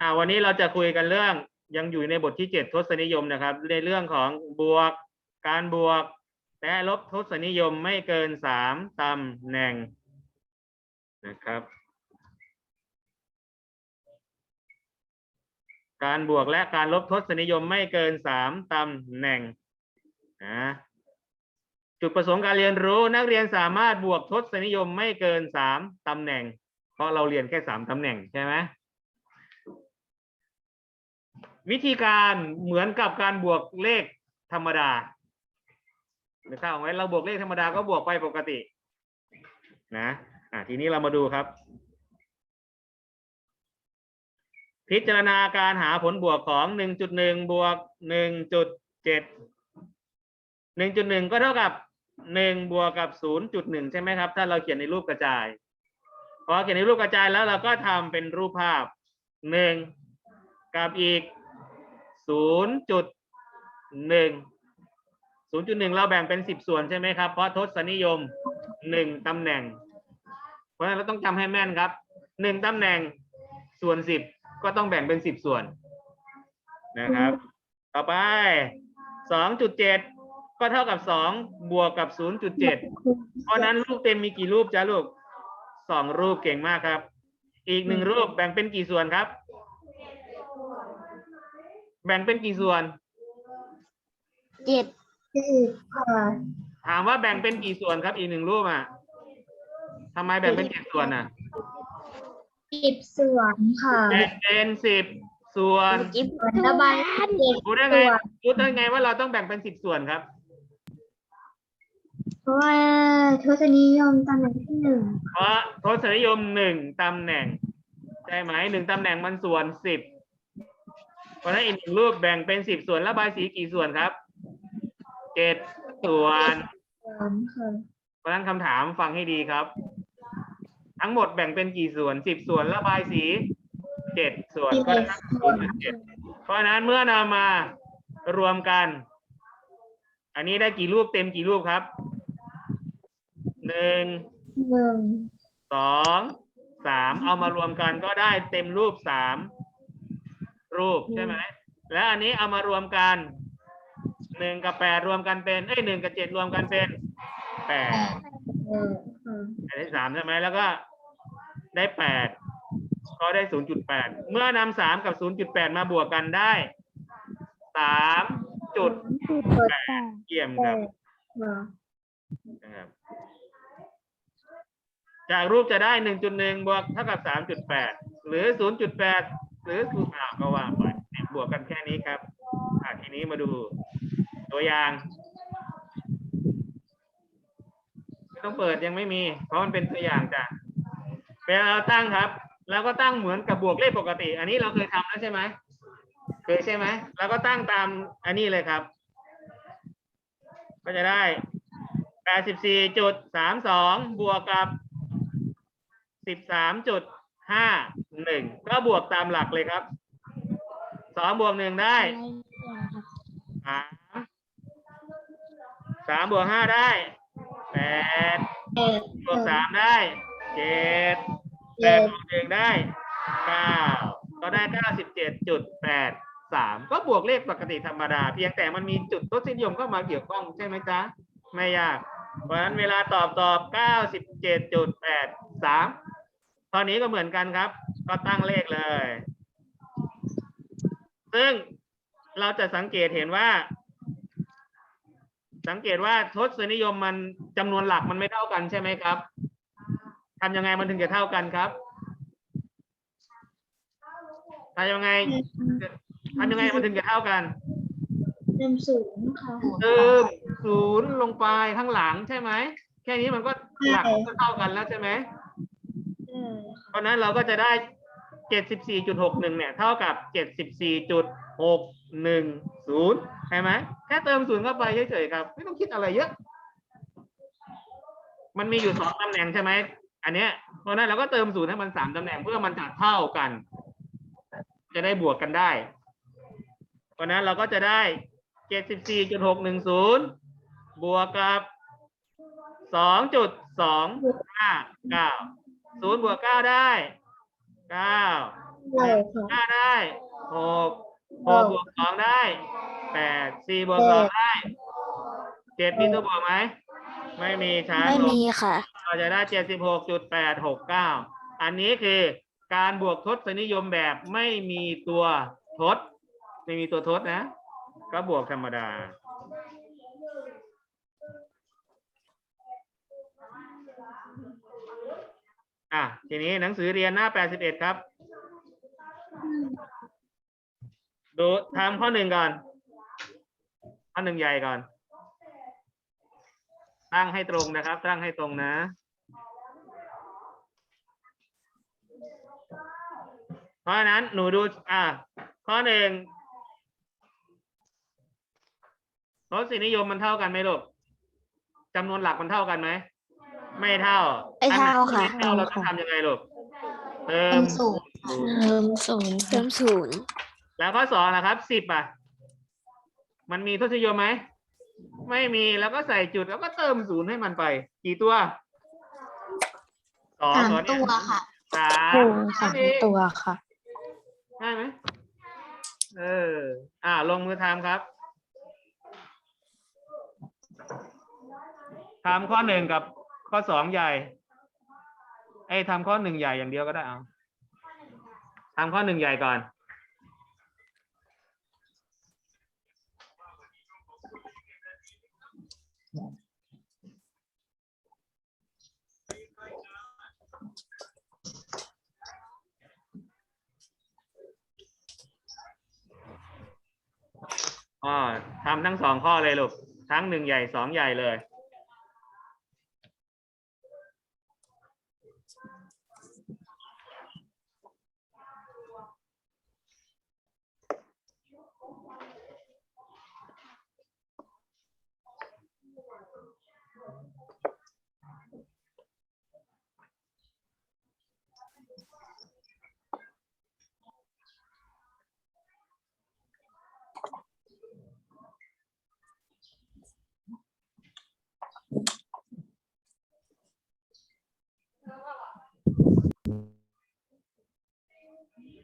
อ่าวันนี้เราจะคุยกันเรื่องยังอยู่ในบทที่เจ็ดทศนิยมนะครับ ในเรื่องของบวก การบวก และลบทศนิยมไม่เกินสามตำแหน่งนะครับ การบวกและการลบทศนิยมไม่เกินสามตำแหน่งนะจุดประสงค์การเรียนรู้นักเรียนสามารถบวกทศนิยมไม่เกินสามตำแหน่ง เพราะเราเรียนแค่สามตำแหน่งใช่ไหม วิธีการเหมือนกับการบวกเลขธรรมดาหรือถ้าไว้เราบวกเลขธรรมดาก็บวกไปปกติ นะอะทีนี้เรามาดูครับ พิจารณาการหาผลบวกของ1.1บวก1.7 1.1ก็เท่ากับ1บวกกับ0.1ใช่ไหมครับ ถ้าเราเขียนในรูปกระจายพอเขียนในรูปกระจายแล้วเราก็ทำเป็นรูปภาพ1กับอีก 0.1 0.1เราแบ่งเป็น10ส่วนใช่ไหมครับ เพราะทศนิยม1ตำแหน่ง เพราะฉะนั้นเราต้องจำให้แม่นครับ1ตำแหน่งส่วน10ก็ต้องแบ่งเป็น10ส่วนนะครับ ต่อไป2.7ก็เท่ากับ2บวกกับ0.7เพราะฉะนั้นรูปเต็มมีกี่รูปจ้าลูกสองรูปเก่งมากครับ อีกหนึ่งรูปแบ่งเป็นกี่ส่วนครับ แบ่งเป็นกี่ส่วน เจ็ดสิบค่ะถามว่าแบ่งเป็นกี่ส่วนครับอีกหนึ่งรูปอะทำไมแบ่งเป็นเจ็ดส่วนอะสิบส่วนค่ะแบ่งเป็นสิบส่วนกิบระบายเจ็ดรู้ได้ไงรู้ได้ไงว่าเราต้องแบ่งเป็นสิบส่วนครับ เพราะว่าทศนิยมตำแหน่งที่หนึ่งเพราะทศนิยมหนึ่งตำแหน่งใช่ไหมหนึ่งตำแหน่งมันส่วนสิบ เพราะฉะนั้นอีกหนึ่งรูปแบ่งเป็นสิบส่วนระบายสีกี่ส่วนครับเจ็ดส่วนส่วนค่ะเพราะฉะนั้นคำถามฟังให้ดีครับ ทั้งหมดแบ่งเป็นกี่ส่วนสิบส่วนระบายสีเจ็ดส่วนก็ได้ศูนย์จุดเจ็ดเพราะฉะนั้นเมื่อนำมารวมกัน อันนี้ได้กี่รูปเต็มกี่รูปครับหนึ่งหนึ่งสองสามเอามารวมกันก็ได้เต็มรูปสาม รูปใช่ไหมแล้วอันนี้เอามารวมกันหนึ่งกับแปดรวมกันเป็นเอ้ยหนึ่งกับเจ็ดรวมกันเป็นแปดเออค่ะอันที่สามใช่ไหมแล้วก็ได้แปดก็ได้ศูนย์จุดแปดเมื่อนำสามกับศูนย์จุดแปดมาบวกกันได้สามจุดเปิดแปดเยี่ยมแปครับดค่ะนะครับ จากรูปจะได้หนึ่งจุดหนึ่งบวกเท่ากับสามจุดแปดหรือศูนย์จุดแปด หรือศูนย์อ่าก็ว่าไปเนี่ยบวกกันแค่นี้ครับอ่าทีนี้มาดูตัวอย่างไม่ต้องเปิดยังไม่มี เพราะมันเป็นตัวอย่างจ้ะเวลาเราตั้งครับแล้วก็ตั้งเหมือนกับบวกเลขปกติ อันนี้เราเคยทำแล้วใช่ไหมเคยใช่ไหมแล้วก็ตั้งตามอันนี้เลยครับ ก็จะได้แปดสิบสี่จุดสามสองบวกกับสิบสามจุดห้า หนึ่งก็บวกตามหลักเลยครับสองบวกหนึ่งได้สามสามบวกห้าได้แปดบวกสามได้เจ็ดแปดบวกหนึ่งได้เก้าก็ได้เก้าสิบเจ็ดจุดแปดสามก็บวกเลขปกติธรรมดา เพียงแต่มันมีจุดทศนิยมเข้ามาเกี่ยวข้องใช่ไหมจ๊ะ ไม่ยาก เพราะฉะนั้นเวลาตอบตอบ97.83ตอนนี้ก็เหมือนกันครับ ก็ตั้งเลขเลย ซึ่งเราจะสังเกตเห็นว่า สังเกตว่าทศนิยมมันจำนวนหลักมันไม่เท่ากันใช่ไหมครับทำยังไงมันถึงจะเท่ากันครับทำยังไงทำยังไงมันถึงจะเท่ากันเติมศูนย์ค่ะเติมศูนย์ลงไปข้างหลังใช่ไหมแค่นี้มันก็หลักมันก็เท่ากันแล้วใช่ไหมเออเพราะฉะนั้นเราก็จะได้ เจ็ดสิบสี่จุดหกหนึ่งเนี่ยเท่ากับเจ็ดสิบสี่จุดหกหนึ่งศูนย์ใช่ไหมแค่เติมศูนย์เข้าไปเฉยๆครับ ไม่ต้องคิดอะไรเยอะ มันมีอยู่สองตำแหน่งใช่ไหมอันเนี้ยเพราะนั้นเราก็เติมศูนย์ให้มันสามตำแหน่งเพื่อมันจะเท่ากัน จะได้บวกกันได้ เพราะฉะนั้นเราก็จะได้เจ็ดสิบสี่จุดหกหนึ่งศูนย์บวกกับสองจุดสองห้าเก้าศูนย์บวกเก้าได้ เก้าเลยค่ะห้าได้หกหกบวกสองได้แปดสี่บวกสองได้เจ็ดมีตัวบวกไหม ไม่มีช้าไม่ลงมีค่ะ เราจะได้เจ็ดสิบหกจุดแปดหกเก้าอันนี้คือการบวกทศนิยมแบบไม่มีตัวทดไม่มีตัวทดนะ ก็บวกธรรมดา อะทีนี้หนังสือเรียนหน้าแปดสิบเอ็ดครับ ดูทำข้อหนึ่งก่อน ข้อหนึ่งใหญ่ก่อน ตั้งให้ตรงนะครับ ตั้งให้ตรงนะ เพราะฉะนั้นหนูดู อะ ข้อหนึ่งทศนิยมมันเท่ากันไหมลูกจำนวนหลักมันเท่ากันไหม ไม่เท่าไม่เท่าอันไหนค่ะไม่เท่าเราต้องทำยังไงลูกเติเป็มนสูตรเติมศูนย์เติมศูนย์แล้วข้อสองนะครับสิบอะ มันมีทศนิยมไหม ไม่มีแล้วก็ใส่จุดแล้วก็เติมศูนย์ให้มันไป กี่ตัวสองสามเหรอเนี่ตัยวค่ะ สามถูกสามอันนี้ตัวค่ะได้ไหมเออ อ่า ลงมือทำครับทำข้อหนึ่งกับ ข้อสองใหญ่ ไอ้ทำข้อหนึ่งใหญ่อย่างเดียวก็ได้เอาทำข้อหนึ่งใหญ่ก่อน อ๋อทำทั้งสองข้อเลยลูก ทั้งหนึ่งใหญ่สองใหญ่เลย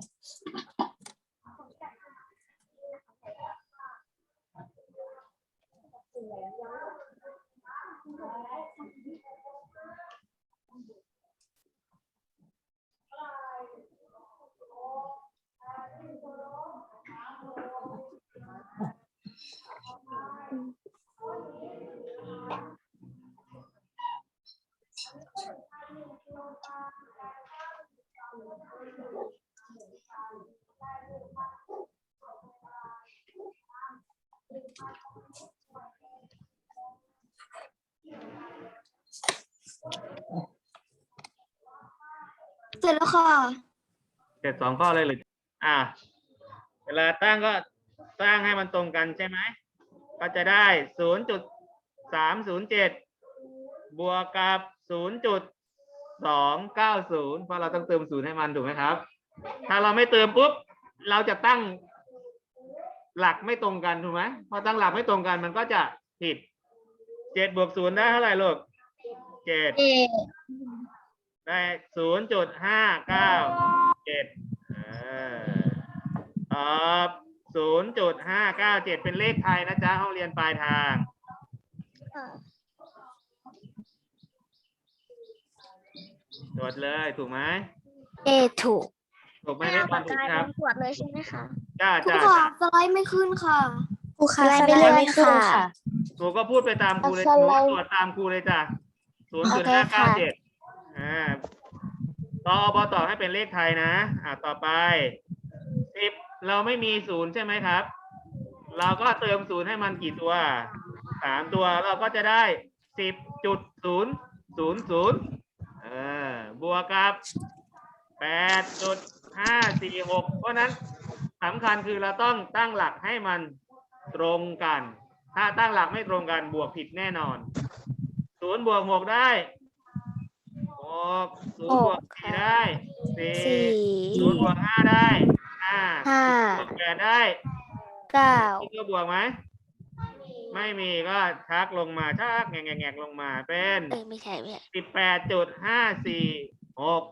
ส ร็จแล้วค่ะ เสร็จสองข้อเลยหรืออ่า เวลาตั้งก็ตั้งให้มันตรงกันใช่ไหม ก็จะได้ศูนย์จุดสามศูนย์เจ็ดบวกกับศูนย์จุดสองเก้าศูนย์เพราะเราต้องเติมศูนย์ให้มันถูกไหมครับ ถ้าเราไม่เติมปุ๊บ เราจะตั้งหลักไม่ตรงกันถูกไหมพอตั้งหลักไม่ตรงกันมันก็จะผิดเจ็ดบวกศูนย์ได้เท่าไหร่ลูกเจ็ดเอ ได้ศูนย์จุดห้าเก้าเจ็ดตอบศูนย์จุดห้าเก้าเจ็ดเป็นเลขไทยนะจ๊ะห้องเรียนปลายทางจดเลยถูกไหมเอถูก ถูกไหมได้ตอนถูกครับตรวจเลยใช่ไหมคะจ้าครูจ้าค่ะจ้าสไลด์ไม่ขึ้นค่ะครูคะสไลด์ไม่ขึ้นค่ะถูกก็พูดไปตามครูเลยสหนูไลด์ตรวจตามครูเลยจ้ะศูนย์โอจุดเคห้าเก้าค่ะเจ็ดอ่าต่ออต่อให้เป็นเลขไทยนะ อ่าต่อไปสิบเราไม่มีศูนย์ใช่ไหมครับ เราก็เติมศูนย์ให้มันกี่ตัวสามตัวเราก็จะได้สิบจุดศูนย์ศูนย์ศูนย์เออบวกกับแปดจุดห้าสี่หกเพราะนั้นสำคัญคือเราต้องตั้งหลักให้มันตรงกัน ถ้าตั้งหลักไม่ตรงกันบวกผิดแน่นอนศูนย์บวกหกได้ กศูนย์บวกสี่ได้สี่สี่ศูนย์บวกห้าได้ห้าห้าบวกแปดได้เก้ามีตัวบวกไหมไม่มีก็ชักลงมาชักแงกแงกแงกลงมาเป็นเอ้ยไม่ใช่ไม่ใช่สิบแปดจุดห้าสี่หก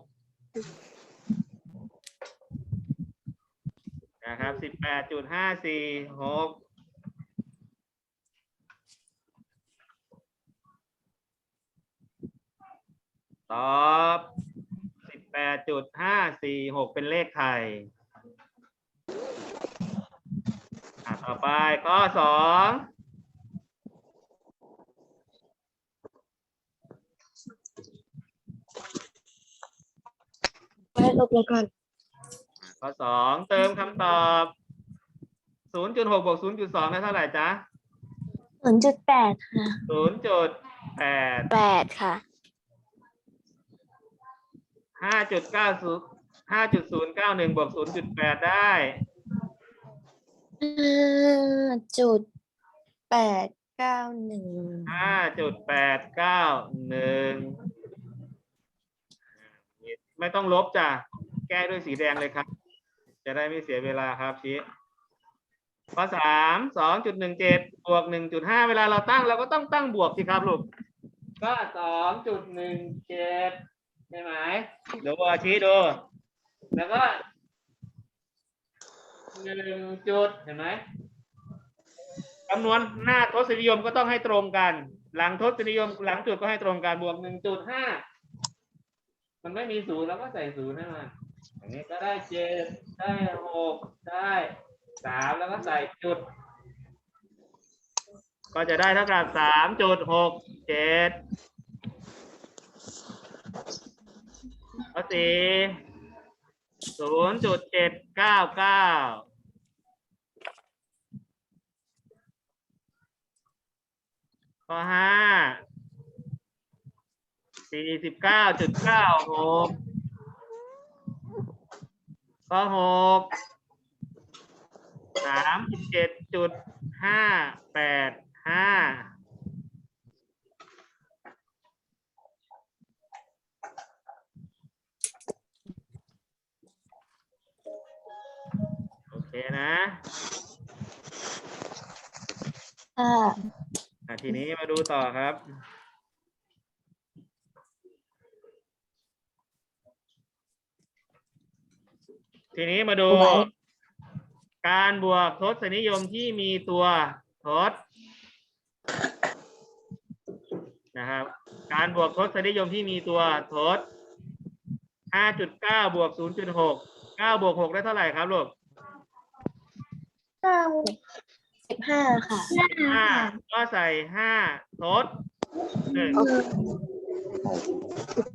นะครับสิบแปดจุดห้าสี่หก ตอบสิบแปดจุดห้าสี่หกเป็นเลขไทยอะต่อไปข้อสองไว้ลบเลยก่อนข้อสองเติมคำตอบศูนย์จุดหกบวกศูนย์จุดสองได้เท่าไหร่จ๊ะศูนย์จุดแปดค่ะศูนย์จุดแปดแปดค่ะ ห้าจุดเก้าศูนย์ห้าจุดศูนย์เก้าหนึ่งบวกศูนย์จุดแปดได้ห้าจุดแปดเก้าหนึ่งห้าจุดแปดเก้าหนึ่งไม่ต้องลบจ้ะ แก้ด้วยสีแดงเลยครับ จะได้ไม่เสียเวลาครับชี้ข้อสามสองจุดหนึ่งเจ็ดบวกหนึ่งจุดห้าเวลาเราตั้งเราก็ต้องตั้งบวกสิครับลูก ก็สองจุดหนึ่งเจ็ด ใช่ไหมเดี๋ยวอาชี้ดู แล้วก็หนึ่งจุดเห็นไหมคำนวณหน้าทศนิยมก็ต้องให้ตรงกัน หลังทศนิยมหลังจุดก็ให้ตรงกันบวกหนึ่งจุดห้ามันไม่มีศูนย์เราก็ใส่ศูนย์ให้มันอย่างนี้ก็ได้เจ็ดได้หกได้สามแล้วก็ใส่จุด ก็จะได้เท่ากับสามจุดหกเจ็ด ข้อสี่ศูนย์จุดเจ็ดเก้าเก้าข้อห้าสี่สิบเก้าจุดเก้าหกข้อหกสามสิบเจ็ดจุดห้าแปดห้า นะค่ะอะทีนี้มาดูต่อครับ ทีนี้มาดู การบวกทศนิยมที่มีตัวทศนะครับ การบวกทศนิยมที่มีตัวทศ5.9บวก0.6 9บวก6ได้เท่าไหร่ครับลูกเก้าสิบห้าค่ะห้าก็ใส่ห้าทดหนึ่ง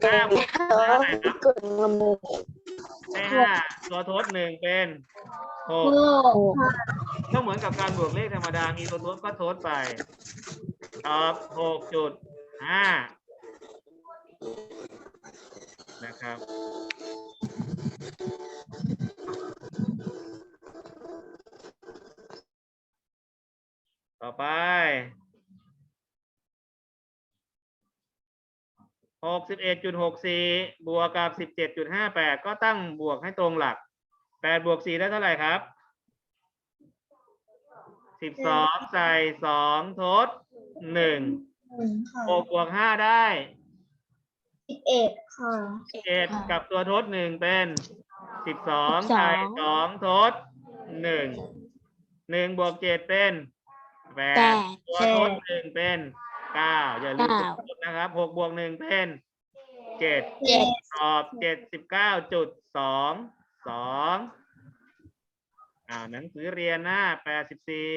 ห้าบวกห้าเท่าไหร่ครับกดลงมือได้ห้าตัวทดหนึ่งเป็นหกโอ้ก็เหมือนกับการบวกเลขธรรมดา มีตัวทดก็ทดไปตอบหกจุดห้านะครับ ต่อไปหกสิบเอ็ดจุดหกสี่บวกกับสิบเจ็ดจุดห้าแปดก็ตั้งบวกให้ตรงหลักแปดบวกสี่ได้เท่าไหร่ครับสิบสองใส่สองทดหนึ่งหกบวกห้าได้สิบเอ็ดค่ะเจ็ดกับตัวทดหนึ่งเป็นสิบสองใส่สองทดหนึ่งหนึ่งบวกเจ็ดเป็น แปแปดดตัวทดหนึ่งเป็นเก้าอย่าลืมตัวทดนะครับหกบวกหนึ่งเป็นเจ็ดเจ็ดตอบเจ็ดสิบเก้าจุดสองสองอ่าหนังสือเรียนหน้าแปดสิบสี่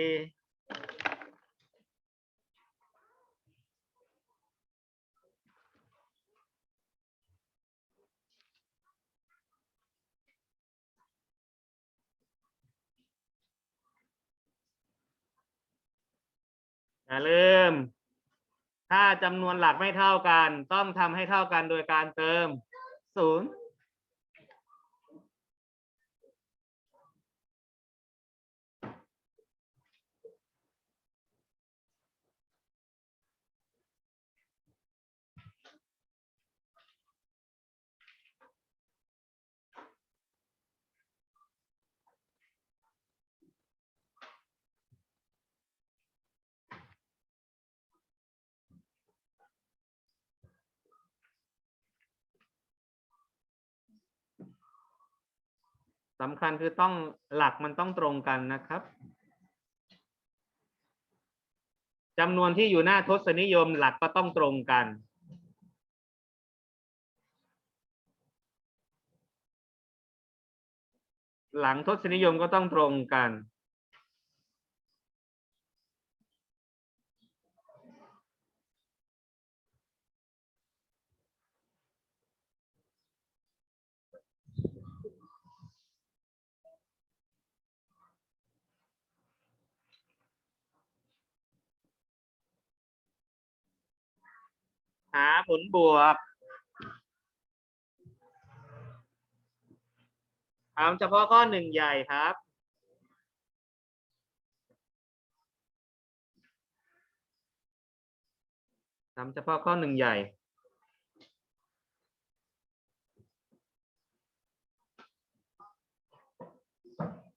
อย่าลืม ถ้าจำนวนหลักไม่เท่ากัน ต้องทำให้เท่ากันโดยการเติมศูนย์ สำคัญคือต้องหลักมันต้องตรงกันนะครับจำนวนที่อยู่หน้าทศนิยมหลักก็ต้องตรงกัน หลังทศนิยมก็ต้องตรงกัน หาผลบวกทำเฉพาะข้อหนึ่งใหญ่ครับ ทำเฉพาะข้อหนึ่งใหญ่